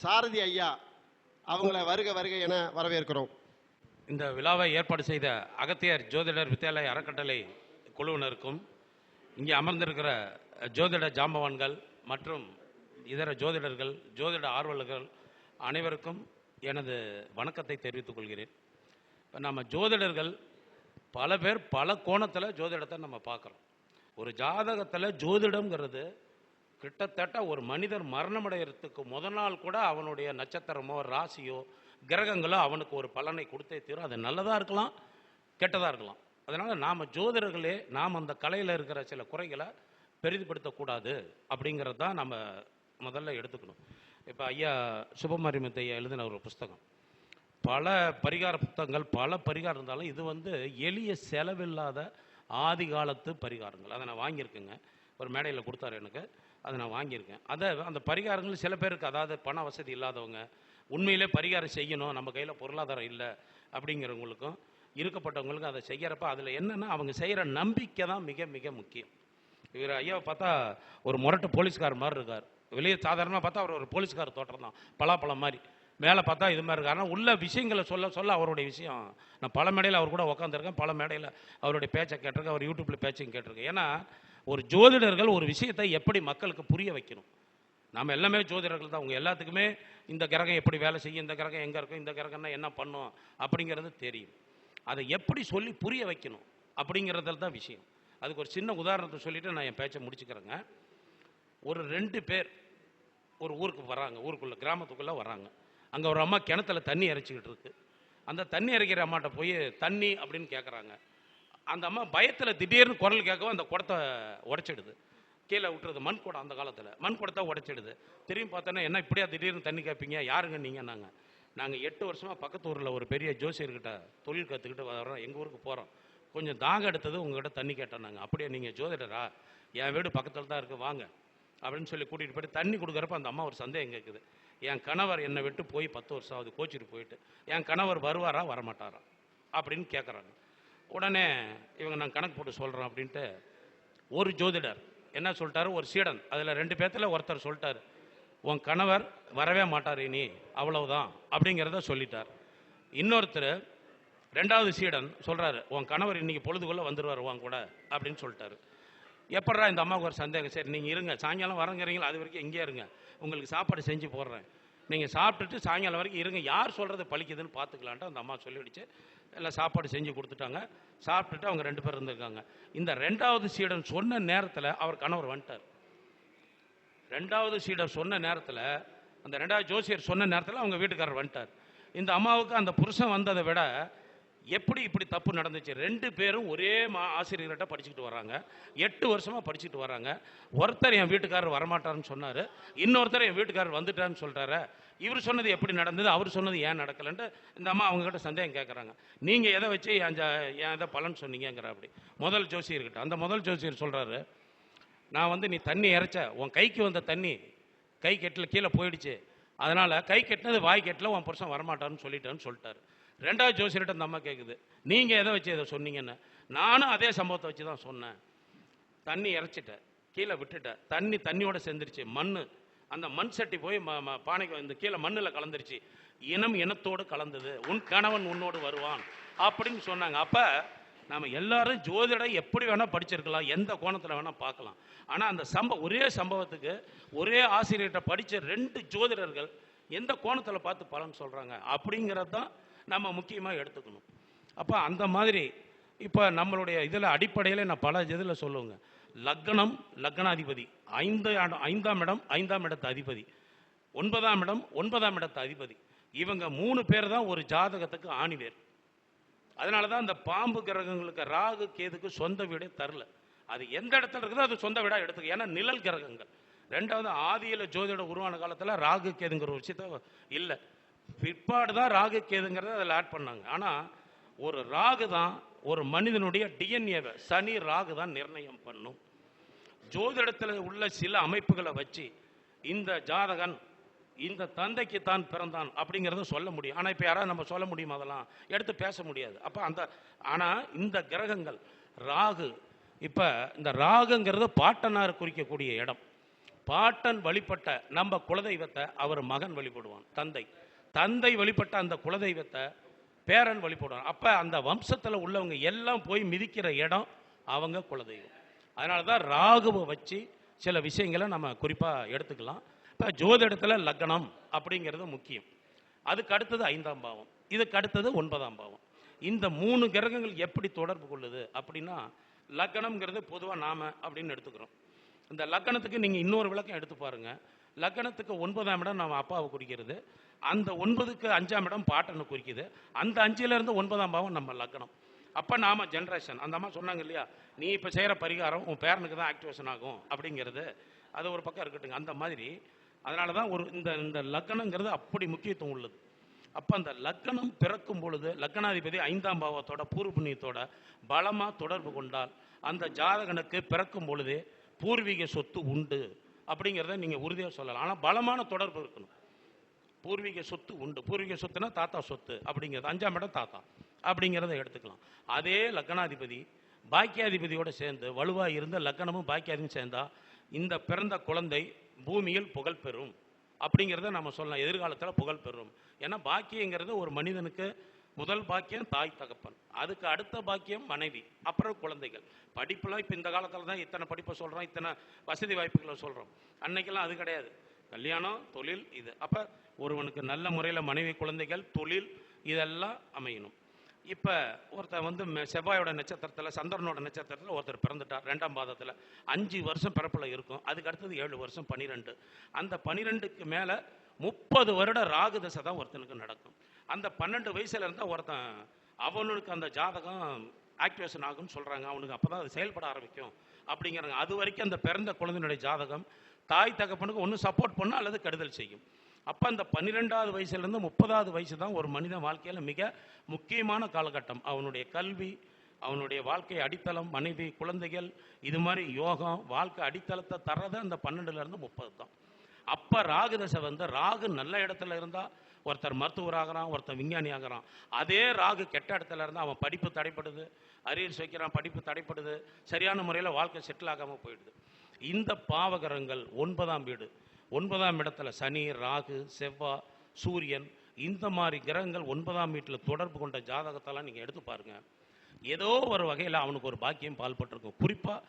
சாரதி ஐயா அவங்கள வருக வருக என வரவேற்கிறோம். இந்த விழாவை ஏற்பாடு செய்த அகத்தியர் ஜோதிடர் வித்யாலய அறக்கட்டளை குழுவினருக்கும் இங்கே அமர்ந்திருக்கிற ஜோதிட ஜாம்பவான்கள் மற்றும் இதர ஜோதிடர்கள் ஜோதிட ஆர்வலர்கள் அனைவருக்கும் எனது வணக்கத்தை தெரிவித்துக் கொள்கிறேன். இப்போ நம்ம ஜோதிடர்கள் பல பேர் பல கோணத்தில் ஜோதிடத்தை நம்ம பார்க்குறோம். ஒரு ஜாதகத்தில் ஜோதிடம்ங்கிறது கிட்டத்தட்ட ஒரு மனிதர் மரணமடைகிறதுக்கு முத நாள் கூட அவனுடைய நட்சத்திரமோ ராசியோ கிரகங்களோ அவனுக்கு ஒரு பலனை கொடுத்தே தீரும். அது நல்லதாக இருக்கலாம் கெட்டதாக இருக்கலாம். அதனால் நாம் ஜோதிடர்களே நாம் அந்த கலையில் இருக்கிற சில குறைகளை பெரிதுபடுத்தக்கூடாது அப்படிங்கிறது தான் நம்ம முதல்ல எடுத்துக்கணும். இப்போ ஐயா சுபமாரிமுத்து ஐயா எழுதின ஒரு புஸ்தகம். பல பரிகார புத்தகங்கள் பல பரிகாரம் இருந்தாலும் இது வந்து எளிய செலவில்லாத ஆதி காலத்து பரிகாரங்கள். அதை நான் வாங்கியிருக்கேங்க. ஒரு மேடையில் கொடுத்தாரு எனக்கு. அதை நான் வாங்கியிருக்கேன். அதை அந்த பரிகாரங்கள் சில பேருக்கு அதாவது பண வசதி இல்லாதவங்க உண்மையிலே பரிகாரம் செய்யணும் நம்ம கையில் பொருளாதாரம் இல்லை அப்படிங்கிறவங்களுக்கும் இருக்கப்பட்டவங்களுக்கும் அதை செய்கிறப்ப அதில் என்னென்னா அவங்க செய்கிற நம்பிக்கை தான் மிக மிக முக்கியம். இவர் ஐயாவை பார்த்தா ஒரு முரட்டு போலீஸ்கார் மாதிரி இருக்கார். வெளியே சாதாரணமாக பார்த்தா அவர் ஒரு போலீஸ்கார் தோட்டம் தான் பலாப்பழம் மாதிரி. மேலே பார்த்தா இது மாதிரி இருக்கார். ஆனால் உள்ள விஷயங்களை சொல்ல சொல்ல அவருடைய விஷயம் நான் பல மேடையில் அவர் கூட உட்காந்துருக்கேன் பல மேடையில் அவருடைய பேச்சை கேட்டிருக்கேன். அவர் யூடியூப்பில் பேச்சையும் கேட்டிருக்கேன். ஏன்னா ஒரு ஜோதிடர்கள் ஒரு விஷயத்தை எப்படி மக்களுக்கு புரிய வைக்கணும்? நாம் எல்லாமே ஜோதிடர்கள் தான். உங்கள் எல்லாத்துக்குமே இந்த கிரகம் எப்படி வேலை செய்யும்? இந்த கிரகம் எங்கே இருக்கும்? இந்த கிரகம்னா என்ன பண்ணும்? அப்படிங்கிறது தெரியும். அதை எப்படி சொல்லி புரிய வைக்கணும்? அப்படிங்கிறதுல தான் விஷயம். அதுக்கு ஒரு சின்ன உதாரணத்தை சொல்லிவிட்டு நான் என் பேச்சை முடிச்சுக்கிறேங்க. ஒரு ரெண்டு பேர் ஒரு ஊருக்கு வராங்க. ஊருக்குள்ளே கிராமத்துக்குள்ளே வராங்க. அங்கே ஒரு அம்மா கிணத்துல தண்ணி இறைச்சிக்கிட்டு இருக்கு. அந்த தண்ணி இறைக்கிற அம்மாட்ட போய் தண்ணி அப்படின்னு கேட்குறாங்க அந்த அம்மா பயத்தில் திடீர்னு குரல் கேட்கவும் அந்த குடத்தை உடைச்சிடுது. கீழே விட்டுறது மண் குடம் அந்த காலத்தில். மண் குடத்தை உடச்சிடுது. திரும்பி பார்த்தோன்னா என்ன இப்படியா திடீர்னு தண்ணி கேட்பீங்க யாருங்க நீங்கள் நாங்கள் நாங்கள் எட்டு வருஷமாக பக்கத்து ஊரில் ஒரு பெரிய ஜோசியர்கிட்ட தொழில் கற்றுக்கிட்டு வரோம் எங்கள் ஊருக்கு போகிறோம் கொஞ்சம் தாகம் எடுத்தது உங்ககிட்ட தண்ணி கேட்டோம் நாங்கள் அப்படியே நீங்கள் ஜோதிடரா? என் வீடு பக்கத்தில் தான் இருக்குது வாங்க. அப்படின்னு சொல்லி கூட்டிகிட்டு போயிட்டு தண்ணி கொடுக்குறப்ப அந்த அம்மா ஒரு சந்தேகம் கேட்குது என் கணவர் என்னை விட்டு போய் பத்து வருஷம் ஆகுது. கோச்சிட்டு போயிட்டு. என் கணவர் வருவாரா? வரமாட்டாரா? அப்படின்னு கேட்குறாங்க உடனே இவங்க நான் கணக்கு போட்டு சொல்கிறோம் அப்படின்ட்டு ஒரு ஜோதிடர் என்ன சொல்லிட்டாரு? ஒரு சீடன். அதில் ரெண்டு பேர்த்தில் ஒருத்தர் சொல்லிட்டாரு. உன் கணவர் வரவே மாட்டார் இனி. அவ்வளவுதான். அப்படிங்கிறத சொல்லிட்டார். இன்னொருத்தர் ரெண்டாவது சீடன் சொல்கிறாரு உன் கணவர் இன்னைக்கு பொழுதுக்குள்ளே வந்துடுவார் உன் கூட. அப்படின்னு சொல்லிட்டாரு. எப்படா இந்த அம்மாவுக்கு ஒரு சந்தேகம்? சரி நீங்கள் இருங்க. சாயங்காலம் வரங்கிறீங்களா? அது வரைக்கும் இங்கே இருங்க. உங்களுக்கு சாப்பாடு செஞ்சு போடுறேன். நீங்கள் சாப்பிட்டுட்டு சாயங்காலம் வரைக்கும் இருங்க. யார் சொல்கிறது பழிக்குதுன்னு பார்த்துக்கலான்ட்டு அந்த அம்மா சொல்லிடுச்சு. எல்லாம் சாப்பாடு செஞ்சு கொடுத்துட்டாங்க. சாப்பிட்டுட்டு அவங்க ரெண்டு பேர் இருந்திருக்காங்க. இந்த ரெண்டாவது சீடன் சொன்ன நேரத்தில் அவர் கணவர் வந்துட்டார். ரெண்டாவது சீடர் சொன்ன நேரத்தில் அந்த ரெண்டாவது ஜோசியர் சொன்ன நேரத்தில் அவங்க வீட்டுக்காரர் வந்துட்டார். இந்த அம்மாவுக்கு அந்த புருஷன் வந்ததை விட எப்படி இப்படி தப்பு நடந்துச்சு? ரெண்டு பேரும் ஒரே மா ஆசிரியர்கிட்ட படிச்சுக்கிட்டு வராங்க. எட்டு வருஷமாக படிச்சுட்டு வராங்க. ஒருத்தர் என் வீட்டுக்காரர் வரமாட்டாருன்னு சொன்னார். இன்னொருத்தர் என் வீட்டுக்காரர் வந்துட்டாருன்னு சொல்கிறாரு இவர் சொன்னது எப்படி நடந்தது? அவர் சொன்னது ஏன் நடக்கலைன்ட்டு இந்த அம்மா அவங்ககிட்ட சந்தேகம் கேட்குறாங்க நீங்கள் எதை வச்சு என் என் இதை பலன் சொன்னீங்கிற அப்படி. முதல் ஜோசியர்கிட்ட. அந்த முதல் ஜோசியர் சொல்கிறாரு நான் வந்து நீ தண்ணி இறைச்ச. உன் கைக்கு வந்த தண்ணி கை கெட்டில் கீழே போயிடுச்சு. அதனால் கை கெட்டினது வாய் கெட்டில் உன் புருஷன் வரமாட்டான்னு சொல்லிட்டேன்னு சொல்லிட்டாரு. ரெண்டாவது ஜோசியர்கிட்ட அந்த அம்மா கேட்குது நீங்கள் எதை வச்சு இதை சொன்னீங்கன்னு. நானும் அதே சம்பவத்தை வச்சு தான் சொன்னேன். தண்ணி இறைச்சிட்டேன் கீழே விட்டுட்டேன் தண்ணி தண்ணியோட சேர்ந்துருச்சு. மண் அந்த மண் சட்டி போய் ம- ம- பானைக்கு இந்த கீழே மண்ணில் கலந்துருச்சு. இனம் இனத்தோடு கலந்தது. உன் கணவன் உன்னோடு வருவான் அப்படின்னு சொன்னாங்க. அப்போ நம்ம எல்லாரும் ஜோதிடம் எப்படி வேணால் படிச்சிருக்கலாம். எந்த கோணத்தில் வேணால் பார்க்கலாம். ஆனால் அந்த சம்ப ஒரே சம்பவத்துக்கு ஒரே ஆசிரியர்கிட்ட படித்த ரெண்டு ஜோதிடர்கள் எந்த கோணத்தில் பார்த்து பலன் சொல்கிறாங்க அப்படிங்கிறது தான் நம்ம முக்கியமாக எடுத்துக்கணும். அப்போ அந்த மாதிரி இப்போ நம்மளுடைய இதில் அடிப்படையில் நான் பல இதில் சொல்லுவேங்க. லக்னம் லக்னாதிபதி. ஐந்து ஐந்தாம் இடம் ஐந்தாம் இடத்து அதிபதி. ஒன்பதாம் இடம் ஒன்பதாம் இடத்து அதிபதி. இவங்க மூணு பேர் தான் ஒரு ஜாதகத்துக்கு ஆணிவேர். அதனால தான் அந்த பாம்பு கிரகங்களுக்கு ராகு கேதுக்கு சொந்த வீடே தரல. அது எந்த இடத்துல இருக்குதோ அது சொந்த வீடாக எடுத்துக்கு. ஏன்னா நிழல் கிரகங்கள். ரெண்டாவது ஆதியில் ஜோதிட உருவான காலத்தில் ராகு கேதுங்கிற ஒரு விஷயத்த இல்லை. பிற்பாடு தான் ராகு கேதுங்கிறத அதில் ஆட் பண்ணாங்க. ஆனால் ஒரு ராகு தான் ஒரு மனிதனுடைய டிஎன்ஏவை சனி ராகு தான் நிர்ணயம் பண்ணும். ஜோதிடத்தில் உள்ள சில அமைப்புகளை வச்சு இந்த ஜாதகன் இந்த தந்தைக்கு தான் பிறந்தான் அப்படிங்கிறத சொல்ல முடியும். ஆனால் இப்போ யாராவது நம்ம சொல்ல முடியுமா அதெல்லாம்? எடுத்து பேச முடியாது. அப்போ அந்த ஆனால் இந்த கிரகங்கள் ராகு இப்போ இந்த ராகுங்கிறது பாட்டனார் குறிக்கக்கூடிய இடம். பாட்டன் வழிபட்ட நம்ம குலதெய்வத்தை அவர் மகன் வழிபடுவான் தந்தை. தந்தை வழிபட்ட அந்த குலதெய்வத்தை பேரன் வழிபடுவான். அப்போ அந்த வம்சத்தில் உள்ளவங்க எல்லாம் போய் மிதிக்கிற இடம் அவங்க குலதெய்வம். அதனால தான் ராகுவை வச்சு சில விஷயங்களை நம்ம குறிப்பாக எடுத்துக்கலாம். இப்போ ஜோதிடத்தில் லக்னம் அப்படிங்கிறது முக்கியம். அதுக்கு அடுத்தது ஐந்தாம் பாவம். இதுக்கு அடுத்தது ஒன்பதாம் பாவம். இந்த மூணு கிரகங்கள் எப்படி தொடர்பு கொள்ளுது அப்படின்னா லக்னம்ங்கிறது பொதுவாக நாம அப்படின்னு எடுத்துக்கிறோம். இந்த லக்னத்துக்கு நீங்கள் இன்னொரு விளக்கம் எடுத்து பாருங்கள் லக்னத்துக்கு ஒன்பதாம் இடம் நம்ம அப்பாவை குறிக்கிறது. அந்த ஒன்பதுக்கு அஞ்சாம் இடம் பாட்டனை குறிக்குது. அந்த அஞ்சிலேருந்து ஒன்பதாம் பாவம் நம்ம லக்னம் அப்போ நாம ஜென்ரேஷன் அந்த அம்மா சொன்னாங்க இல்லையா? நீ இப்போ செய்கிற பரிகாரம் உன் பேரனுக்கு தான் ஆக்டிவேஷன் ஆகும் அப்படிங்கிறது. அது ஒரு பக்கம் இருக்கட்டுங்க அந்த மாதிரி அதனால தான் ஒரு இந்த இந்த லக்னங்கிறது அப்படி முக்கியத்துவம் உள்ளது. அப்போ அந்த லக்னம் பிறக்கும் பொழுது லக்னாதிபதி ஐந்தாம் பாவத்தோட பூர்வ புண்ணியத்தோட பலமாக தொடர்பு கொண்டால் அந்த ஜாதகனுக்கு பிறக்கும் பொழுதே பூர்வீக சொத்து உண்டு. அப்படிங்கிறத நீங்கள் உறுதியாக சொல்லலாம். ஆனால் பலமான தொடர்பு இருக்கணும். பூர்வீக சொத்து உண்டு. பூர்வீக சொத்துனா தாத்தா சொத்து அப்படிங்கிறது. அஞ்சாம் இடம் தாத்தா அப்படிங்கிறத எடுத்துக்கலாம். அதே லக்னாதிபதி பாக்கியாதிபதியோடு சேர்ந்து வலுவாக இருந்த லக்னமும் பாக்கியாதிபதியும் சேர்ந்தால் இந்த பிறந்த குழந்தை பூமியில் புகழ் பெறும். அப்படிங்கிறத நம்ம சொல்லலாம். எதிர்காலத்தில் புகழ் பெறும். ஏன்னா பாக்கியங்கிறது ஒரு மனிதனுக்கு முதல் பாக்கியம் தாய் தகப்பன். அதுக்கு அடுத்த பாக்கியம் மனைவி அப்புறம் குழந்தைகள். படிப்புலாம் இப்போ இந்த காலத்தில் தான் இத்தனை படிப்பை சொல்கிறோம் இத்தனை வசதி வாய்ப்புகளை சொல்கிறோம் அன்னைக்கெல்லாம் அது கிடையாது. கல்யாணம் தொழில் இது. அப்போ ஒருவனுக்கு நல்ல முறையில் மனைவி குழந்தைகள் தொழில் இதெல்லாம் அமையணும். இப்போ ஒருத்தர் வந்து செவ்வாயோட நட்சத்திரத்தில் சந்திரனோட நட்சத்திரத்தில் ஒருத்தர் பிறந்துட்டார் ரெண்டாம் பாதத்தில். அஞ்சு வருஷம் பிறப்பில் இருக்கும். அதுக்கு அடுத்தது ஏழு வருஷம் பன்னிரெண்டு அந்த பன்னிரெண்டுக்கு மேலே முப்பது வருட ராகு தசை தான் ஒருத்தனுக்கு நடக்கும். அந்த பன்னெண்டு வயசுல இருந்தால் ஒருத்தன் அவனுக்கு அந்த ஜாதகம் ஆக்டிவேஷன் ஆகும்னு சொல்கிறாங்க அவனுக்கு அப்போ தான் அது செயல்பட ஆரம்பிக்கும். அப்படிங்கிறாங்க. அது வரைக்கும் அந்த பிறந்த குழந்தையினுடைய ஜாதகம் தாய் தகப்பனுக்கு ஒன்று சப்போர்ட் பண்ணும் அல்லது கெடுதல் செய்யும். அப்போ அந்த பன்னிரெண்டாவது வயசுலேருந்து முப்பதாவது வயசு தான் ஒரு மனிதன் வாழ்க்கையில் மிக முக்கியமான காலகட்டம். அவனுடைய கல்வி அவனுடைய வாழ்க்கை அடித்தளம் மனைவி குழந்தைகள் இது மாதிரி யோகம் வாழ்க்கை அடித்தளத்தை தர்றது அந்த பன்னெண்டுலேருந்து முப்பது தான். அப்போ ராகு தசை வந்து ராகு நல்ல இடத்துல இருந்தால் ஒருத்தர் மருத்துவர் ஆகிறான் ஒருத்தர் விஞ்ஞானி ஆகிறான் அதே ராகு கெட்ட இடத்துல இருந்தால் அவன் படிப்பு தடைப்படுது அரியர்ஸ் வைக்கிறான் படிப்பு தடைப்படுது சரியான முறையில் வாழ்க்கை செட்டில் ஆகாமல் போயிடுது. இந்த பாவகரங்கள் ஒன்பதாம் வீடு. ஒன்பதாம் இடத்துல சனி ராகு செவ்வாய் சூரியன் இந்த மாதிரி கிரகங்கள் ஒன்பதாம் வீட்டில் தொடர்பு கொண்ட ஜாதகத்தெல்லாம் நீங்கள் எடுத்து பாருங்கள் ஏதோ ஒரு வகையில் அவனுக்கு ஒரு பாக்கியம் பால்பட்டிருக்கும். குறிப்பாக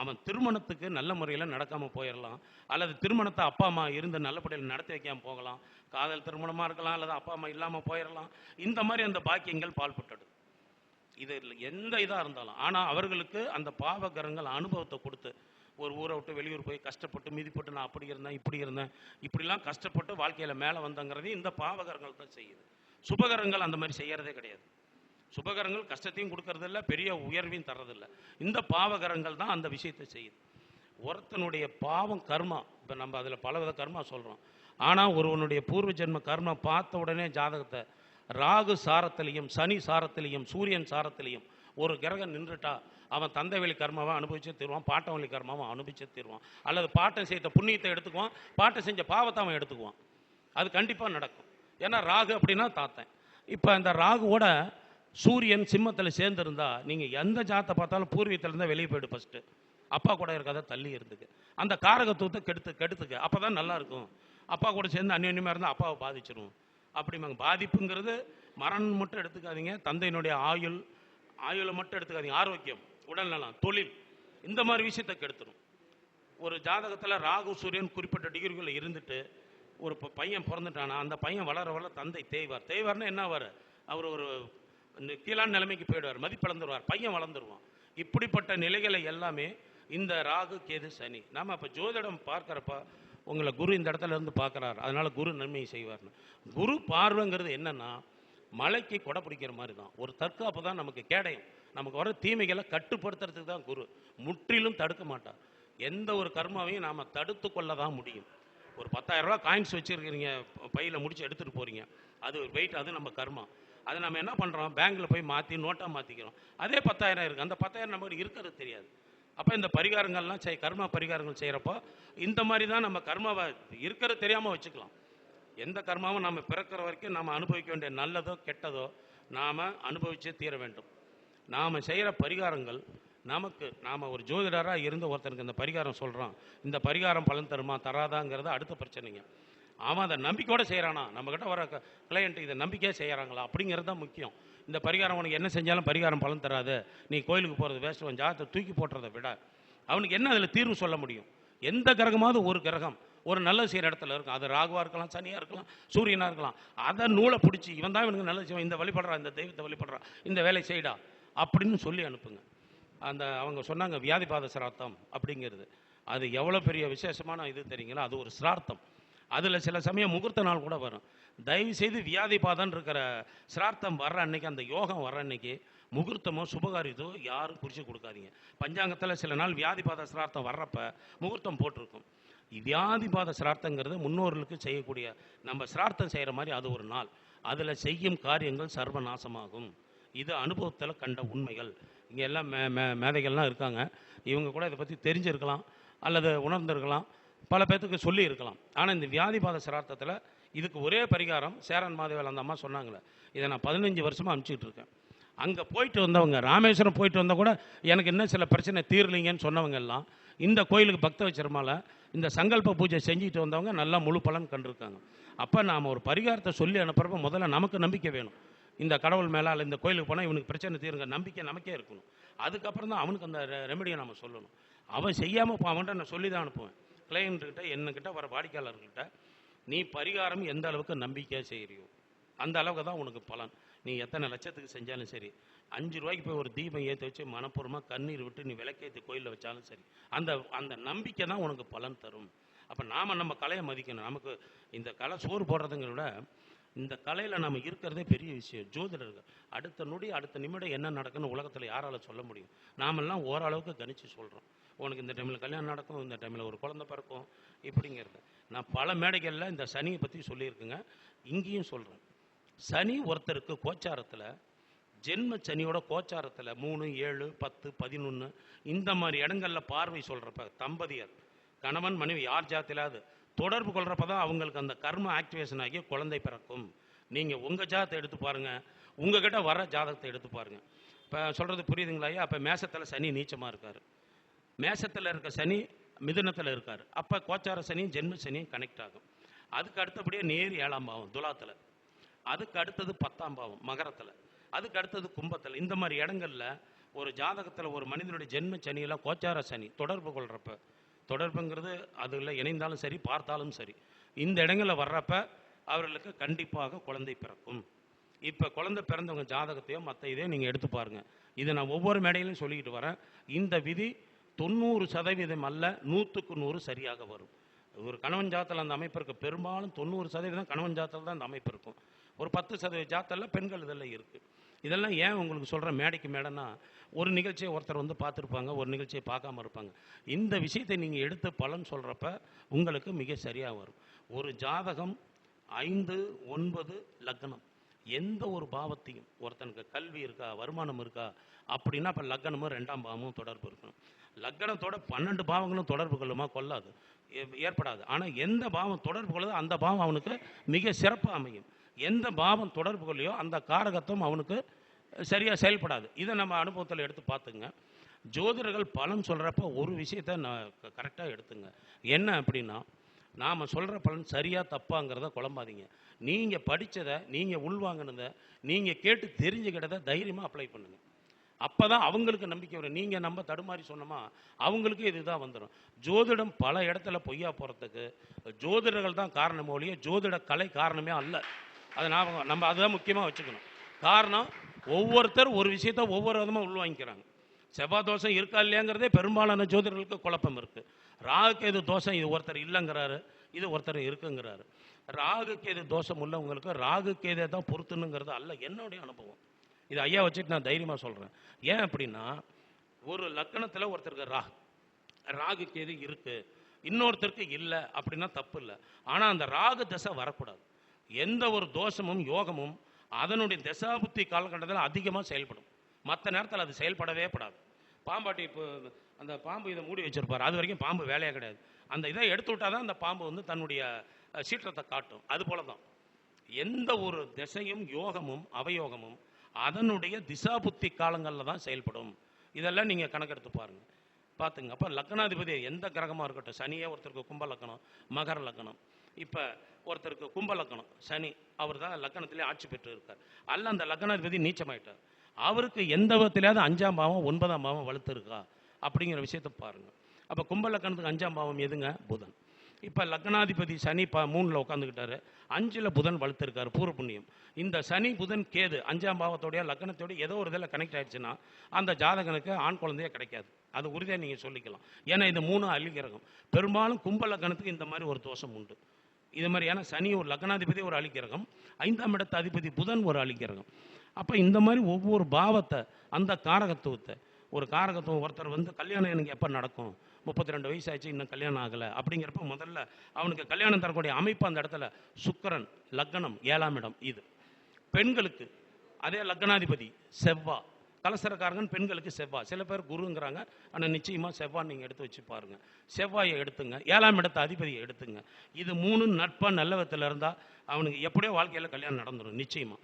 அவன் திருமணத்துக்கு நல்ல முறையில் நடக்காமல் போயிடலாம் அல்லது திருமணத்தை அப்பா அம்மா இருந்து நல்லபடியில் நடத்தி வைக்காமல் போகலாம். காதல் திருமணமாக இருக்கலாம் அல்லது அப்பா அம்மா இல்லாமல் போயிடலாம் இந்த மாதிரி அந்த பாக்கியங்கள் பால்பட்டது. இது எந்த இதாக இருந்தாலும். ஆனால் அவர்களுக்கு அந்த பாவகரங்கள் அனுபவத்தை கொடுத்து ஒரு ஊரை விட்டு வெளியூர் போய் கஷ்டப்பட்டு மிதிப்பட்டு நான் அப்படி இருந்தேன் இப்படி இருந்தேன் இப்படிலாம் கஷ்டப்பட்டு வாழ்க்கையில் மேலே வந்தங்கிறதையும் இந்த பாவகரங்கள் தான் செய்யுது. சுபகரங்கள் அந்த மாதிரி செய்கிறதே கிடையாது. சுபகரங்கள் கஷ்டத்தையும் கொடுக்கறதில்ல பெரிய உயர்வையும் தர்றதில்ல. இந்த பாவகரங்கள் தான் அந்த விஷயத்தை செய்யுது. ஒருத்தனுடைய பாவம் கர்மா இப்போ நம்ம அதில் பல வித கர்மா சொல்கிறோம் ஆனால் ஒருவனுடைய பூர்வ ஜென்ம கர்மா பார்த்த உடனே ஜாதகத்தை ராகு சாரத்திலையும் சனி சாரத்திலையும் சூரியன் சாரத்திலையும் ஒரு கிரகம் நின்றுட்டா அவன் தந்தை வழி கர்மாவை அனுபவிச்சு தருவான் பாட்டம் வழி கர்மாவை அனுபவிச்சு தீருவான். அல்லது பாட்டம் செய்த புண்ணியத்தை எடுத்துக்குவான் பாட்டன் செஞ்ச பாவத்தை அவன் எடுத்துக்குவான். அது கண்டிப்பாக நடக்கும். ஏன்னா ராகு அப்படின்னா தாத்தன். இப்போ இந்த ராகுவோட சூரியன் சிம்மத்தில் சேர்ந்துருந்தா நீங்கள் எந்த ஜாத்தை பார்த்தாலும் பூர்வீகத்திலேருந்து வெளியே போயிடு ஃபஸ்ட்டு அப்பா கூட இருக்காத தள்ளி இருந்துக்கு. அந்த காரகத்துவத்தை கெடுத்து கெடுத்துக்கு. அப்போ தான் நல்லா இருக்கும். அப்பா கூட சேர்ந்து அந்யோன்யமாக இருந்தால் அப்பாவை பாதிச்சிரும். அப்படிம்பாங்க பாதிப்புங்கிறது மரணம் மட்டும் எடுத்துக்காதீங்க. தந்தையினுடைய ஆயுள் ஆயுளை மட்டும் எடுத்துக்காதீங்க. ஆரோக்கியம் உடல்நலம் தொழில் இந்த மாதிரி விஷயத்தை கெடுத்துடும் ஒரு ஜாதகத்தில் ராகு சூரியன் குறிப்பிட்ட டிகிரிகளில் இருந்துட்டு ஒரு ப- பையன் பிறந்துட்டானா அந்த பையன் வளர வளர தந்தை தேய்வார். தேய்வார்னா என்ன அவர் அவர் ஒரு கீழான நிலைமைக்கு போயிடுவார் மதிப்பிழந்துருவார் பையன் வளர்ந்துருவான். இப்படிப்பட்ட நிலைகளை எல்லாமே இந்த ராகு கேது சனி. நாம் அப்போ ஜோதிடம் பார்க்குறப்ப உங்களை குரு இந்த இடத்துல இருந்து பார்க்குறாரு. அதனால் குரு நன்மையை செய்வார்னு. குரு பார்வைங்கிறது என்னன்னா மலைக்கு கொடை பிடிக்கிற மாதிரி தான். ஒரு தற்காப்பு தான் நமக்கு கேடயம். நமக்கு வர தீமைகளை கட்டுப்படுத்துறதுக்கு தான் குரு. முற்றிலும் தடுக்க மாட்டார். எந்த ஒரு கர்மாவையும் நாம் தடுத்து கொள்ள தான் முடியும். ஒரு பத்தாயிரம் காயின்ஸ் வச்சுருக்கிறீங்க பையில் முடிச்சு எடுத்துகிட்டு போகிறீங்க அது ஒரு வெயிட் அது நம்ம கர்மா. அதை நம்ம என்ன பண்ணுறோம் பேங்க்கில் போய் மாற்றி நோட்டாக மாற்றிக்கிறோம் அதே பத்தாயிரம் இருக்குது அந்த பத்தாயிரம் நமக்கு இருக்கிறது தெரியாது. அப்போ இந்த பரிகாரங்கள்லாம் செய் கர்மா பரிகாரங்கள் செய்கிறப்போ இந்த மாதிரி தான் நம்ம கர்மாவை இருக்கிறத தெரியாமல் வச்சுக்கலாம். எந்த கர்மாவும் நம்ம பிறக்கிற வரைக்கும் நாம் அனுபவிக்க வேண்டிய நல்லதோ கெட்டதோ நாம் அனுபவிச்சே தீர வேண்டும். நாம் செய்கிற பரிகாரங்கள் நமக்கு நாம் ஒரு ஜோதிடராக இருந்து ஒருத்தனுக்கு இந்த பரிகாரம் சொல்கிறோம் இந்த பரிகாரம் பலன் தருமா தராதாங்கிறது அடுத்த பிரச்சனைங்க. அவன் அதை நம்பிக்கையோட செய்கிறானா நம்மக்கிட்ட வர கிளையண்ட் இதை நம்பிக்கையாக செய்கிறாங்களா அப்படிங்கிறது தான் முக்கியம். இந்த பரிகாரம் உனக்கு என்ன செஞ்சாலும் பரிகாரம் பலன் தராது. நீ கோயிலுக்கு போகிறது வேஸ்ட் உன் ஜாதத்தை தூக்கி போட்டுறதை விட அவனுக்கு என்ன அதில் தீர்வு சொல்ல முடியும்? எந்த கிரகமாவது ஒரு கிரகம் ஒரு நல்ல செய்கிற இடத்துல இருக்கும். அது ராகுவாக இருக்கலாம் சனியாக இருக்கலாம் சூரியனாக இருக்கலாம். அதை நூலை பிடிச்சி இவன் தான் இவனுக்கு நல்லது செய்வான். இந்த வழிபடுறான் இந்த தெய்வத்தை வழிபடுறான் இந்த வேலை செய்டா அப்படின்னு சொல்லி அனுப்புங்க. அந்த அவங்க சொன்னாங்க வியாதிபாத சிரார்த்தம் அப்படிங்கிறது. அது எவ்வளோ பெரிய விசேஷமான இது தெரியுங்களா? அது ஒரு சிரார்த்தம். அதில் சில சமயம் முகூர்த்த நாள் கூட வரும். தயவு செய்து வியாதி பாதன் இருக்கிற சிரார்த்தம் வர்ற அன்னைக்கு அந்த யோகம் வர்ற அன்னைக்கு முகூர்த்தமோ சுபகாரியத்தோ யாரும் குறித்து கொடுக்காதீங்க. பஞ்சாங்கத்தில் சில நாள் வியாதி பாத சிரார்த்தம் வர்றப்ப முகூர்த்தம் போட்டிருக்கும். வியாதி பாத சிரார்த்தங்கிறது முன்னோர்களுக்கு செய்யக்கூடிய நம்ம சிரார்த்தம் செய்கிற மாதிரி அது ஒரு நாள். அதில் செய்யும் காரியங்கள் சர்வநாசமாகும். இது அனுபவத்தில் கண்ட உண்மைகள். இங்கே எல்லாம் மே மே மேதைகள்லாம் இருக்காங்க. இவங்க கூட இதை பற்றி தெரிஞ்சிருக்கலாம். அல்லது உணர்ந்திருக்கலாம். பல பேர்த்துக்கு சொல்லி இருக்கலாம். ஆனால் இந்த வியாதிபாத சிரார்த்தத்தில் இதுக்கு ஒரே பரிகாரம் சேரன் மாதவேல் அந்த அம்மா சொன்னாங்களே இதை நான் பதினஞ்சு வருஷமாக அனுப்பிச்சிட்டு இருக்கேன். அங்கே போயிட்டு வந்தவங்க ராமேஸ்வரம் போயிட்டு வந்தால் கூட எனக்கு இன்னும் சில பிரச்சனை தீரலிங்கன்னு சொன்னவங்க எல்லாம் இந்த கோயிலுக்கு பக்த வச்சிருமால இந்த சங்கல்ப பூஜை செஞ்சுட்டு வந்தவங்க நல்லா முழு பலன் கண்டிருக்காங்க. அப்போ நாம் ஒரு பரிகாரத்தை சொல்லி அனுப்புகிறப்ப முதல்ல நமக்கு நம்பிக்கை வேணும். இந்த கடவுள் மேலே அல்ல இந்த கோயிலுக்கு போனால் இவனுக்கு பிரச்சனை தீருங்க நம்பிக்கை நமக்கே இருக்கணும். அதுக்கப்புறம் தான் அவனுக்கு அந்த ரெமெடியை நம்ம சொல்லணும். அவன் செய்யாமல் இப்போ அவன்கிட்ட நான் சொல்லி தான் அனுப்புவேன். கிளைண்ட்டுக்கிட்ட என்னக்கிட்ட வர வாடிக்கையாளர்கிட்ட நீ பரிகாரம் எந்த அளவுக்கு நம்பிக்கையாக செய்கிறியோ அந்த அளவுக்கு தான் உனக்கு பலன். நீ எத்தனை லட்சத்துக்கு செஞ்சாலும் சரி அஞ்சு ரூபாய்க்கு போய் ஒரு தீபம் ஏற்றி வச்சு மனப்பூர்வமாக கண்ணீர் விட்டு நீ விளக்கேற்றி கோயிலில் வச்சாலும் சரி அந்த அந்த நம்பிக்கை தான் உனக்கு பலன் தரும். அப்போ நாம் நம்ம கலையை மதிக்கணும். நமக்கு இந்த கலை சோறு போடுறதுங்கிறத விட இந்த கலையில் நம்ம இருக்கிறதே பெரிய விஷயம். ஜோதிடர்கள் அடுத்த நொடி அடுத்த நிமிடம் என்ன நடக்குன்னு உலகத்தில் யாரால் சொல்ல முடியும்? நாமெல்லாம் ஓரளவுக்கு கணிச்சு சொல்கிறோம் உனக்கு இந்த டைமில் கல்யாணம் நடக்கும் இந்த டைமில் ஒரு குழந்தை பிறக்கும் இப்படிங்கிறது. நான் பல மேடைகளில் இந்த சனியை பற்றி சொல்லியிருக்குங்க. இங்கேயும் சொல்கிறேன் சனி ஒருத்தருக்கு கோச்சாரத்தில் ஜென்ம சனியோட கோச்சாரத்தில் மூணு ஏழு பத்து பதினொன்று இந்த மாதிரி இடங்கள்ல பார்வை சொல்கிறப்ப தம்பதியர் கணவன் மனைவி யார் ஜாத்திலாவது தொடர்பு கொள்கிறப்ப தான் அவங்களுக்கு அந்த கர்ம ஆக்டிவேஷன் ஆகி குழந்தை பிறக்கும். நீங்கள் உங்கள் ஜாதத்தை எடுத்து பாருங்கள் உங்ககிட்ட வர ஜாதகத்தை எடுத்து பாருங்கள் இப்போ சொல்கிறது புரியுதுங்களா ஐயா? அப்போ மேசத்தில் சனி நீச்சமாக இருக்கார். மேசத்தில் இருக்க சனி மிதுனத்தில் இருக்கார். அப்போ கோச்சார சனியும் ஜென்ம சனியும் கனெக்ட் ஆகும். அதுக்கு அடுத்தபடியே நேர் ஏழாம் பாவம் துலாத்தில். அதுக்கு அடுத்தது பத்தாம் பாவம் மகரத்தில். அதுக்கு அடுத்தது கும்பத்தில். இந்த மாதிரி இடங்கள்ல ஒரு ஜாதகத்தில் ஒரு மனிதனுடைய ஜென்ம சனியில் கோச்சார சனி தொடர்பு கொள்கிறப்ப தொடர்புங்கிறது அதில் இணைந்தாலும் சரி பார்த்தாலும் சரி இந்த இடங்களில் வர்றப்ப அவர்களுக்கு கண்டிப்பாக குழந்தை பிறக்கும். இப்போ குழந்தை பிறந்தவங்க ஜாதகத்தையோ மற்ற இதையோ நீங்கள் எடுத்து பாருங்கள் இதை நான் ஒவ்வொரு மேடையிலும் சொல்லிக்கிட்டு வரேன். இந்த விதி தொண்ணூறு சதவீதம் அல்ல நூற்றுக்கு நூறு சரியாக வரும். ஒரு கணவன் ஜாத்தில் அந்த அமைப்பு இருக்குது பெரும்பாலும் தொண்ணூறு சதவீதம் கணவன் ஜாத்தில் தான் அந்த அமைப்பு இருக்கும். ஒரு பத்து சதவீத ஜாத்தலில் பெண்கள் இதெல்லாம் இருக்குது இதெல்லாம் ஏன் உங்களுக்கு சொல்கிறேன் மேடைக்கு மேடைன்னா ஒரு நிகழ்ச்சியை ஒருத்தர் வந்து பார்த்துருப்பாங்க ஒரு நிகழ்ச்சியை பார்க்காம இருப்பாங்க. இந்த விஷயத்தை நீங்கள் எடுத்து பலன் சொல்கிறப்ப உங்களுக்கு மிக சரியாக வரும். ஒரு ஜாதகம் ஐந்து ஒன்பது லக்னம். எந்த ஒரு பாவத்தையும் ஒருத்தனுக்கு கல்வி இருக்கா வருமானம் இருக்கா அப்படின்னா இப்போ லக்னமும் ரெண்டாம் பாவமும் தொடர்பு இருக்கணும். லக்னத்தோட பன்னெண்டு பாவங்களும் தொடர்பு கொள்ளுமா? கொள்ளாது. ஏ- ஏற்படாது. ஆனால் எந்த பாவம் தொடர்பு கொள்ளுதோ அந்த பாவம் அவனுக்கு மிக சிறப்பாக அமையும். எந்த பாவம் தொடர்பு கொள்ளையோ அந்த காரகத்துவம் அவனுக்கு சரியாக செயல்படாது. இதை நம்ம அனுபவத்தில் எடுத்து பார்த்துங்க ஜோதிடர்கள் பலன் சொல்கிறப்ப ஒரு விஷயத்த நான் கரெக்டாக எடுத்துங்க. என்ன அப்படின்னா நாம் சொல்கிற பலன் சரியாக தப்பாங்கிறத குழம்பாதீங்க. நீங்கள் படித்ததை நீங்கள் உள்வாங்கினதை நீங்கள் கேட்டு தெரிஞ்சுக்கிட்டதை தைரியமாக அப்ளை பண்ணுங்கள் அப்போ தான் அவங்களுக்கு நம்பிக்கை வரும். நீங்கள் நம்ம தடுமாறி சொன்னோமா அவங்களுக்கு இதுதான் வந்துடும் ஜோதிடம் பல இடத்துல பொய்யா போகிறதுக்கு ஜோதிடர்கள் தான் காரணம் ஒழிய ஜோதிட கலை காரணமே அல்ல. அதை ஞாபகம் நம்ம அதுதான் முக்கியமாக வச்சுக்கணும். காரணம் ஒவ்வொருத்தர் ஒரு விஷயத்த ஒவ்வொரு விதமாக உள்வாங்கிக்கிறாங்க. செவ்வாய் தோஷம் இருக்கா இல்லையாங்கிறதே பெரும்பாலான ஜோதிடர்களுக்கு குழப்பம் இருக்குது ராகு கேது தோஷம் இது ஒருத்தர் இல்லைங்கிறாரு இது ஒருத்தர் இருக்குங்கிறாரு. ராகு கேது தோஷம் உள்ளவங்களுக்கு ராகு தான் பொருத்தணுங்கிறது அல்ல என்னுடைய அனுபவம். இது ஐயா வச்சுட்டு நான் தைரியமாக சொல்கிறேன் ஏன் அப்படின்னா ஒரு லக்கணத்தில் ஒருத்தருக்கு ராகு. ராகுக்கு எது இருக்குது இன்னொருத்தருக்கு இல்லை அப்படின்னா தப்பு இல்லை. ஆனால் அந்த ராகு தசை வரக்கூடாது. எந்த ஒரு தோஷமும் யோகமும் அதனுடைய தசாபுத்தி காலகட்டத்தில் அதிகமாக செயல்படும். மற்ற நேரத்தில் அது செயல்படவே படாது பாம்பாட்டி இப்போ அந்த பாம்பு இதை மூடி வச்சிருப்பார். அது வரைக்கும் பாம்பு வேலையே கிடையாது. அந்த இதை எடுத்து விட்டால் தான் அந்த பாம்பு வந்து தன்னுடைய சீற்றத்தை காட்டும். அது போல தான் எந்த ஒரு திசையும் யோகமும் அவயோகமும் அதனுடைய திசாபுத்தி காலங்களில் தான் செயல்படும். இதெல்லாம் நீங்கள் கணக்கெடுத்து பாருங்கள் பார்த்துங்க அப்போ லக்னாதிபதி எந்த கிரகமாக இருக்கட்டும் சனியே ஒருத்தருக்கு கும்ப லக்கணம் மகர லக்கணம் இப்போ ஒருத்தருக்கு கும்ப லக்கணம் சனி அவர் தான் லக்கணத்திலே ஆட்சி பெற்று இருக்கார் அல்ல அந்த லக்னாதிபதி நீச்சமாயிட்டார். அவருக்கு எந்த விதத்திலேயாவது அஞ்சாம் பாவம் ஒன்பதாம் பாவம் வலுத்துருக்கா? அப்படிங்கிற விஷயத்தை பாருங்கள் அப்போ கும்ப லக்கணத்துக்கு அஞ்சாம் பாவம் எதுங்க? புதன். இப்போ லக்னாதிபதி சனி ப மூணில் உட்காந்துக்கிட்டாரு அஞ்சில் புதன் வளர்த்துருக்காரு பூர்வ புண்ணியம். இந்த சனி புதன் கேது அஞ்சாம் பாவத்தோடைய லக்னத்தோடைய ஏதோ ஒரு இதில் கனெக்ட் ஆயிடுச்சுன்னா அந்த ஜாதகனுக்கு ஆண் குழந்தையே கிடைக்காது. அது உறுதியாக நீங்கள் சொல்லிக்கலாம். ஏன்னா இது மூணு அழிகிரகம் பெரும்பாலும் கும்ப லக்னத்துக்கு இந்த மாதிரி ஒரு தோஷம் உண்டு. இது மாதிரி ஏன்னா சனி ஒரு லக்னாதிபதி ஒரு அழிக்கிரகம் ஐந்தாம் இடத்து அதிபதி புதன் ஒரு அழிக்கிரகம் அப்போ இந்த மாதிரி ஒவ்வொரு பாவத்தை அந்த காரகத்துவத்தை ஒரு காரகத்துவம் ஒருத்தர் வந்து கல்யாணம் எனக்கு எப்போ நடக்கும்? முப்பத்தி ரெண்டு வயசு ஆச்சு இன்னும் கல்யாணம் ஆகலை. அப்படிங்கிறப்ப முதல்ல அவனுக்கு கல்யாணம் தரக்கூடிய அமைப்பு அந்த இடத்துல சுக்கரன் லக்னம் ஏழாம் இடம் இது. பெண்களுக்கு அதே லக்னாதிபதி செவ்வா. கலசரக்காரங்கன் பெண்களுக்கு செவ்வாய் சில பேர் குருங்கிறாங்க. ஆனால் நிச்சயமாக செவ்வாய் நீங்கள் எடுத்து வச்சு பாருங்க. செவ்வாயை எடுத்துங்க. ஏழாம் இடத்த அதிபதியை எடுத்துங்க. இது மூணு நட்பாக நல்ல விதத்தில் இருந்தால் அவனுக்கு எப்படியோ வாழ்க்கையில் கல்யாணம் நடந்துடும் நிச்சயமாக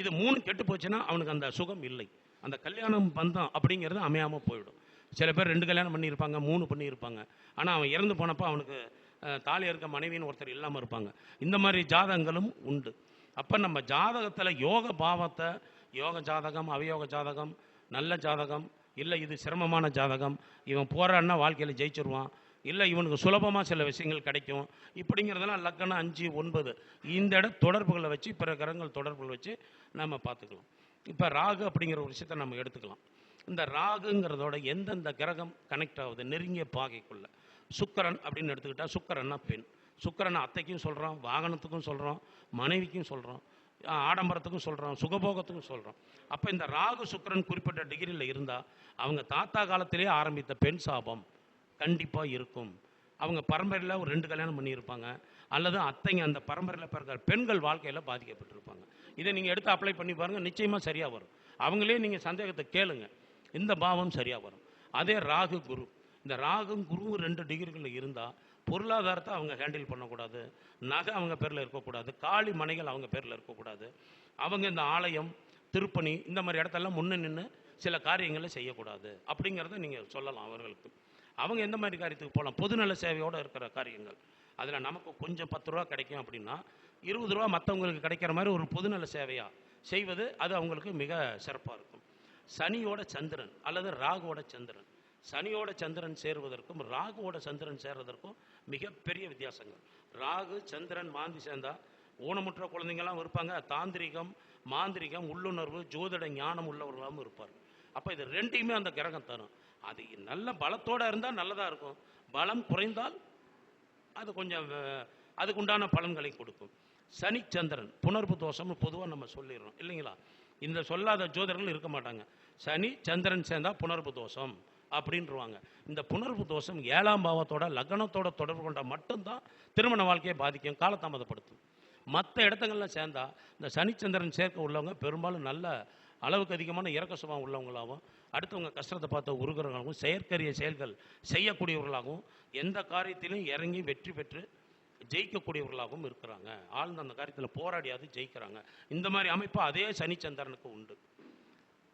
இது மூணு கெட்டு போச்சுன்னா அவனுக்கு அந்த சுகம் இல்லை. அந்த கல்யாணம் பந்தம் அப்படிங்கிறது அமையாமல் போயிடும். சில பேர் ரெண்டு கல்யாணம் பண்ணியிருப்பாங்க மூணு பண்ணியிருப்பாங்க. ஆனால் அவன் இறந்து போனப்போ அவனுக்கு தாலியாக தாலி இருக்க மனைவின்னு ஒருத்தர் இல்லாமல் இருப்பாங்க. இந்த மாதிரி ஜாதகங்களும் உண்டு. அப்போ நம்ம ஜாதகத்தில் யோக பாவத்தை யோக ஜாதகம் அவயோக ஜாதகம் நல்ல ஜாதகம் இல்லை இது சிரமமான ஜாதகம் இவன் போகிறான்னா வாழ்க்கையில் ஜெயிச்சிருவான் இல்லை இவனுக்கு சுலபமாக சில விஷயங்கள் கிடைக்கும் இப்படிங்கிறதெல்லாம் லக்கணம் அஞ்சு ஒன்பது. இந்த இட தொடர்புகளை வச்சு பிற கிரகங்கள் தொடர்புகளை வச்சு நம்ம பார்த்துக்கலாம். இப்போ ராகு அப்படிங்கிற ஒரு விஷயத்தை நம்ம எடுத்துக்கலாம். இந்த ராகுங்கிறதோட எந்தெந்த கிரகம் கனெக்ட் ஆகுது? நெருங்கிய பாகைக்குள்ள. சுக்கரன் அப்படின்னு எடுத்துக்கிட்டா சுக்கரன்னா பெண். சுக்கரன் அத்தைக்கும் சொல்கிறோம் வாகனத்துக்கும் சொல்கிறோம் மனைவிக்கும் சொல்கிறோம் ஆடம்பரத்துக்கும் சொல்கிறோம் சுகபோகத்துக்கும் சொல்கிறோம் அப்போ இந்த ராகு சுக்கரன் குறிப்பிட்ட டிகிரியில் இருந்தால் அவங்க தாத்தா காலத்திலேயே ஆரம்பித்த பெண் சாபம் கண்டிப்பாக இருக்கும். அவங்க பரம்பரையில் ஒரு ரெண்டு கல்யாணம் பண்ணியிருப்பாங்க. அல்லது அத்தைங்க அந்த பரம்பரையில் பிறக்கிற பெண்கள் வாழ்க்கையில் பாதிக்கப்பட்டிருப்பாங்க. இதை நீங்கள் எடுத்து அப்ளை பண்ணி பாருங்கள் நிச்சயமாக சரியாக வரும். அவங்களே நீங்கள் சந்தேகத்தை கேளுங்கள் இந்த பாவம் சரியாக வரும். அதே ராகு குரு. இந்த ராகும் குரு ரெண்டு டிகிரிகளில் இருந்தால் பொருளாதாரத்தை அவங்க ஹேண்டில் பண்ணக்கூடாது. நகை அவங்க பேரில் இருக்கக்கூடாது. காளி மனைகள் அவங்க பேரில் இருக்கக்கூடாது. அவங்க இந்த ஆலயம் திருப்பணி இந்த மாதிரி இடத்தெல்லாம் முன்னே நின்று சில காரியங்களை செய்யக்கூடாது. அப்படிங்கிறத நீங்கள் சொல்லலாம் அவர்களுக்கு. அவங்க எந்த மாதிரி காரியத்துக்கு போகலாம்? பொதுநல சேவையோடு இருக்கிற காரியங்கள். அதில் நமக்கு கொஞ்சம் பத்து ரூபா கிடைக்கும் அப்படின்னா இருபது ரூபா மற்றவங்களுக்கு கிடைக்கிற மாதிரி ஒரு பொதுநல சேவையாக செய்வது அது அவங்களுக்கு மிக சிறப்பாக இருக்கும். சனியோட சந்திரன் அல்லது ராகுவோட சந்திரன். சனியோட சந்திரன் சேருவதற்கும் ராகுவோட சந்திரன் சேர்வதற்கும் மிகப்பெரிய வித்தியாசங்கள். ராகு சந்திரன் மாந்தி சேர்ந்தா ஊனமுற்ற குழந்தைங்களாம் இருப்பாங்க. தாந்திரிகம் மாந்திரிகம் உள்ளுணர்வு ஜோதிட ஞானம் உள்ளவர்களாகவும் இருப்பார். அப்போ இது ரெண்டையுமே அந்த கிரகம் தரும். அது நல்ல பலத்தோடு இருந்தால் நல்லதாக இருக்கும். பலம் குறைந்தால் அது கொஞ்சம் அதுக்குண்டான பலன்களை கொடுக்கும். சனி சந்திரன் புணர்வு தோஷம்னு பொதுவாக நம்ம சொல்லிடுறோம். இல்லைங்களா? இந்த சொல்லாத ஜோதிடர்கள் இருக்க மாட்டாங்க. சனி சந்திரன் சேர்ந்தா புணர்வு தோஷம் அப்படின்றவாங்க. இந்த புணர்வு தோஷம் ஏழாம் பாவத்தோட லக்னத்தோட தொடர்பு கொண்ட மட்டும்தான் திருமண வாழ்க்கையை பாதிக்கும் காலதாமதப்படுத்தும். மற்ற இடத்துங்கள்லாம் சேர்ந்தா இந்த சனிச்சந்திரன் சேர்க்க உள்ளவங்க பெரும்பாலும் நல்ல அளவுக்கு அதிகமான இறக்க சுபாவம் உள்ளவங்களாகவும் அடுத்தவங்க கஷ்டத்தை பார்த்த உருகிறவங்களாகவும் செயற்கரிய செயல்கள் செய்யக்கூடியவர்களாகவும் எந்த காரியத்திலும் இறங்கி வெற்றி பெற்று ஜெயிக்கக்கூடியவர்களாகவும் இருக்கிறாங்க. ஆழ்ந்த அந்த காரியத்தில் போராடியாவது ஜெயிக்கிறாங்க. இந்த மாதிரி அமைப்பு அதே சனிச்சந்திரனுக்கு உண்டு.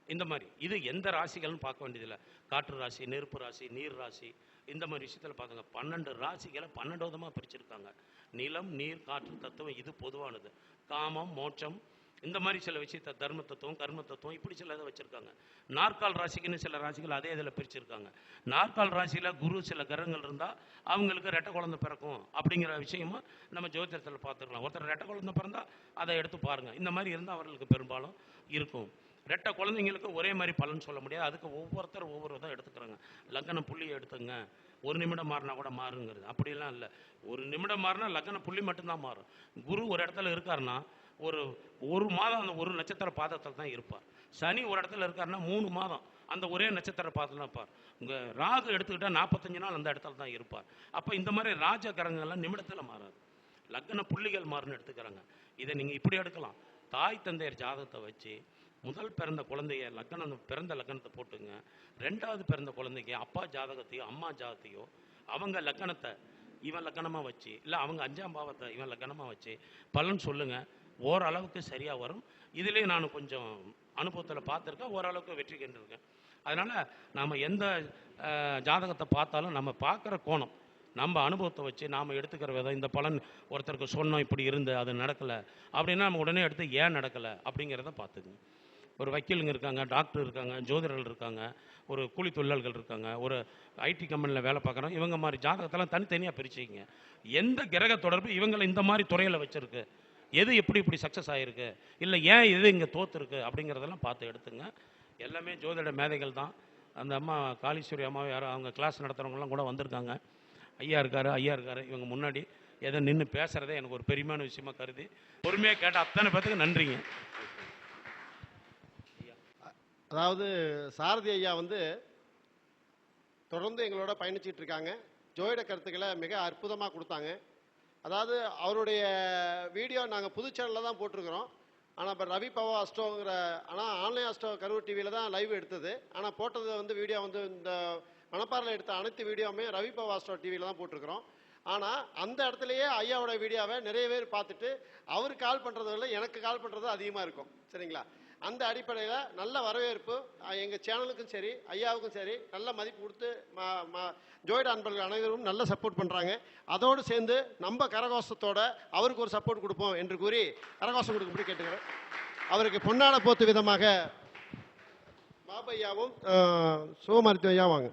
இந்த மாதிரி. இது எந்த ராசிகள்னு பார்க்க வேண்டியதில்லை. காற்று ராசி நெருப்பு ராசி நீர் ராசி இந்த மாதிரி விஷயத்தில் பார்த்துங்க. பன்னெண்டு ராசிகளை பன்னெண்டு விதமாக பிரிச்சிருக்காங்க. நிலம் நீர் காற்று தத்துவம் இது பொதுவானது. காமம் மோட்சம் இந்த மாதிரி சில விஷயத்த தர்ம தத்துவம் கர்ம தத்துவம் இப்படி சில இதை வச்சுருக்காங்க. நாற்கால் ராசிக்குன்னு சில ராசிகள் அதே இதில் பிரிச்சிருக்காங்க. நாற்கால் ராசியில் குரு சில கிரகங்கள் இருந்தால் அவங்களுக்கு ரெட்டை குழந்தை பிறக்கும் அப்படிங்கிற விஷயமா நம்ம ஜோதிடத்தில் பார்த்துக்கலாம். ஒருத்தர் ரெட்டை குழந்தை பிறந்தால் அதை எடுத்து பாருங்கள் இந்த மாதிரி இருந்தால் அவர்களுக்கு பெரும்பாலும் இருக்கும். ரெட்டை குழந்தைங்களுக்கு ஒரே மாதிரி பலன் சொல்ல முடியாது. அதுக்கு ஒவ்வொருத்தர் ஒவ்வொரு விதம் எடுத்துக்கிறாங்க. லக்கண புள்ளியை எடுத்துங்க. ஒரு நிமிடம் மாறினா கூட மாறுங்கிறது. அப்படிலாம் இல்லை. ஒரு நிமிடம் மாறினா லக்கண புள்ளி மட்டும்தான் மாறும். குரு ஒரு இடத்துல இருக்காருன்னா ஒரு ஒரு மாதம் அந்த ஒரு நட்சத்திர பாதத்தில் தான் இருப்பார். சனி ஒரு இடத்துல இருக்காருன்னா மூணு மாதம் அந்த ஒரே நட்சத்திர பாதத்தில் தான் இருப்பார். உங்கள் ராகு எடுத்துக்கிட்டால் நாற்பத்தஞ்சு நாள் அந்த இடத்துல தான் இருப்பார். அப்போ இந்த மாதிரி ராஜ கிரகங்கள்லாம் நிமிடத்தில் மாறாது. லக்ன புள்ளிகள் மாறுன்னு எடுத்துக்கிறாங்க. இதை நீங்கள் இப்படி எடுக்கலாம். தாய் தந்தையர் ஜாதகத்தை வச்சு முதல் பிறந்த குழந்தைய லக்னம் பிறந்த லக்னத்தை போட்டுங்க. ரெண்டாவது பிறந்த குழந்தைக்கு அப்பா ஜாதகத்தையோ அம்மா ஜாதகத்தையோ அவங்க லக்கணத்தை இவன் லக்கணமாக வச்சு இல்லை அவங்க அஞ்சாம் பாவத்தை இவன் லக்கணமாக வச்சு பலன் சொல்லுங்கள் ஓரளவுக்கு சரியாக வரும். இதுலேயும் நான் கொஞ்சம் அனுபவத்தில் பார்த்துருக்கேன். ஓரளவுக்கு வெற்றி கண்டிருக்கேன். அதனால் நாம் எந்த ஜாதகத்தை பார்த்தாலும் நம்ம பார்க்குற கோணம் நம்ம அனுபவத்தை வச்சு நாம் எடுத்துக்கிற விதம் இந்த பலன் ஒருத்தருக்கு சொன்னோம் இப்படி இருந்து அது நடக்கலை அப்படின்னா நம்ம உடனே எடுத்து ஏன் நடக்கலை அப்படிங்கிறத பார்த்துக்குங்க ஒரு வக்கீலுங்க இருக்காங்க டாக்டர் இருக்காங்க ஜோதிடர்கள் இருக்காங்க ஒரு கூலி தொழிலாளர்கள் இருக்காங்க ஒரு ஐடி கம்பெனியில் வேலை பார்க்குறோம் இவங்க மாதிரி ஜாதகத்தெல்லாம் தனித்தனியாக பிரிச்சுக்கிங்க. எந்த கிரக தொடர்பு இவங்களை இந்த மாதிரி துறையில் வச்சுருக்கு? எது எப்படி இப்படி சக்ஸஸ் ஆகிருக்கு இல்லை ஏன் எது இங்கே தோற்றுருக்கு அப்படிங்கிறதெல்லாம் பார்த்து எடுத்துங்க. எல்லாமே ஜோதிட மேதைகள் தான். அந்த அம்மா காளீஸ்வரி அம்மாவை யாரோ அவங்க கிளாஸ் நடத்துகிறவங்கலாம் கூட வந்திருக்காங்க. ஐயா இருக்காரு ஐயா இருக்காரு. இவங்க முன்னாடி ஏதோ நின்று பேசுகிறதே எனக்கு ஒரு பெருமையான விஷயமா கருதி பொறுமையாக கேட்ட அத்தனை பேத்துக்கு நன்றிங்க. அதாவது சாரதி ஐயா வந்து தொடர்ந்து எங்களோட பயணிச்சிட்டு இருக்காங்க. ஜோதிட கருத்துக்களை மிக அற்புதமாக கொடுத்தாங்க. அதாவது அவருடைய வீடியோ நாங்கள் புது சேனலில் தான் போட்டிருக்கிறோம். ஆனால் இப்போ ரவி பவா அஸ்டோங்கிற ஆனால் ஆன்லைன் அஸ்டோ கரூர் டிவியில் தான் லைவ் எடுத்தது. ஆனால் போட்டது வந்து வீடியோ வந்து இந்த மணப்பாறையில் எடுத்த அனைத்து வீடியோவுமே ரவி பவா அஸ்டோ டிவியில் தான் போட்டிருக்கிறோம். ஆனால் அந்த இடத்துலையே ஐயாவோட வீடியோவை நிறைய பேர் பார்த்துட்டு அவர் கால் பண்ணுறதை விட எனக்கு கால் பண்ணுறது அதிகமாக இருக்கும். சரிங்களா? அந்த அடிப்படையில் நல்ல வரவேற்பு எங்கள் சேனலுக்கும் சரி ஐயாவுக்கும் சரி நல்ல மதிப்பு கொடுத்து மா மா ஜோயிட அன்பர்கள் அனைவரும் நல்ல சப்போர்ட் பண்ணுறாங்க அதோடு சேர்ந்து நம்ம கரகோஷத்தோட அவருக்கு ஒரு சப்போர்ட் கொடுப்போம் என்று கூறி கரகோஷம் கொடுக்கும்படி கேட்டுக்கிறேன். அவருக்கு பொன்னாட போத்து விதமாக பாபையாவும் சிவமருத்துவ ஐயா வாங்க.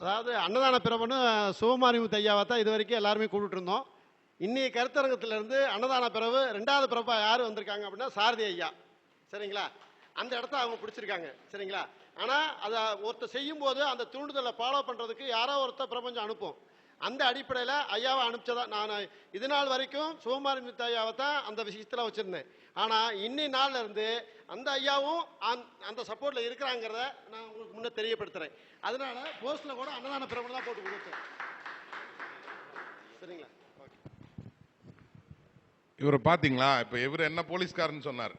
அதாவது அன்னதான பிரபனு சிவமாரிமுத்து ஐயாவை தான் இது வரைக்கும் எல்லாருமே கூப்பிட்டு இருந்தோம் இன்றைய கருத்தரங்கத்திலேருந்து அன்னதான பிறவு ரெண்டாவது பிறப்பாக யார் வந்திருக்காங்க அப்படின்னா சாரதி ஐயா. சரிங்களா? அந்த இடத்த அவங்க பிடிச்சிருக்காங்க. சரிங்களா? ஆனால் அதை ஒருத்தர் செய்யும்போது அந்த தூண்டுதலை ஃபாலோ பண்ணுறதுக்கு யாரோ ஒருத்தர் பிரபஞ்சம் அனுப்பும். அந்த அடிப்படையில் ஐயாவை அனுப்பிச்சதா நான் இது நாள் வரைக்கும் சிவமாரிமுத்து ஐயாவை தான் அந்த விஷயத்தில் வச்சுருந்தேன். ஆனால் இன்னி நாளில் இருந்து அந்த ஐயாவும் அந் அந்த சப்போர்ட்டில் இருக்கிறாங்கிறத நான் உங்களுக்கு முன்னே தெரியப்படுத்துகிறேன் அதனால போஸ்ட்டில் கூட அன்னதான பிரபலம் போட்டு கொடுத்தேன். சரிங்களா? ஓகே. இவரை பாத்தீங்களா? இப்போ இவர் என்ன போலீஸ்காரன்னு சொன்னார்.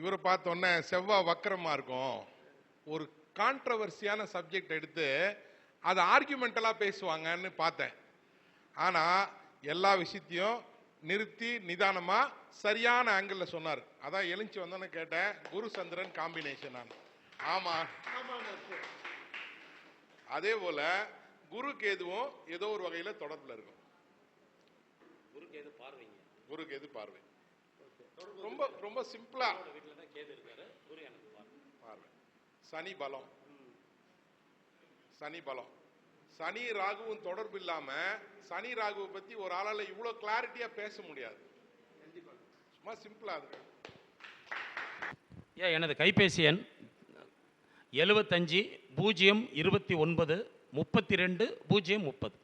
இவரை பார்த்தோன்னே செவ்வாய் வக்கரமாக இருக்கும். ஒரு கான்ட்ரவர்சியான சப்ஜெக்ட் எடுத்து அதை ஆர்குமெண்டலா பேசுவாங்கன்னு பார்த்தேன். ஆனால் எல்லா விஷயத்தையும் நிறுத்தி நிதானமா சரியான ஆங்கிள் சொன்னார். அதான் எழுஞ்சி வந்தோன்னு கேட்டேன் குரு சந்திரன் காம்பினேஷன் நான். ஆமா. அதே போல குரு கேதுவும் ஏதோ ஒரு வகையில தொடர்புல இருக்கும். குருக்கு எது பார்வைங்க. குருக்கு எது பார்வை. ரொம்ப ரொம்ப சிம்பிளா. கேது குரு பார்வை. சனி பலம். சனி பலம். சனி ராகுவும் தொடர்பு இல்லாம சனி ராகுவை பத்தி ஒரு ஆளால இவ்வளவு கிளாரிட்டியா பேச முடியாது. சும்மா சிம்பிளா இருக்கு ஏன் எனது கைபேசி எண் எழுபத்தஞ்சி பூஜ்ஜியம் இருபத்தி ஒன்பது முப்பத்தி ரெண்டு பூஜ்ஜியம் முப்பது.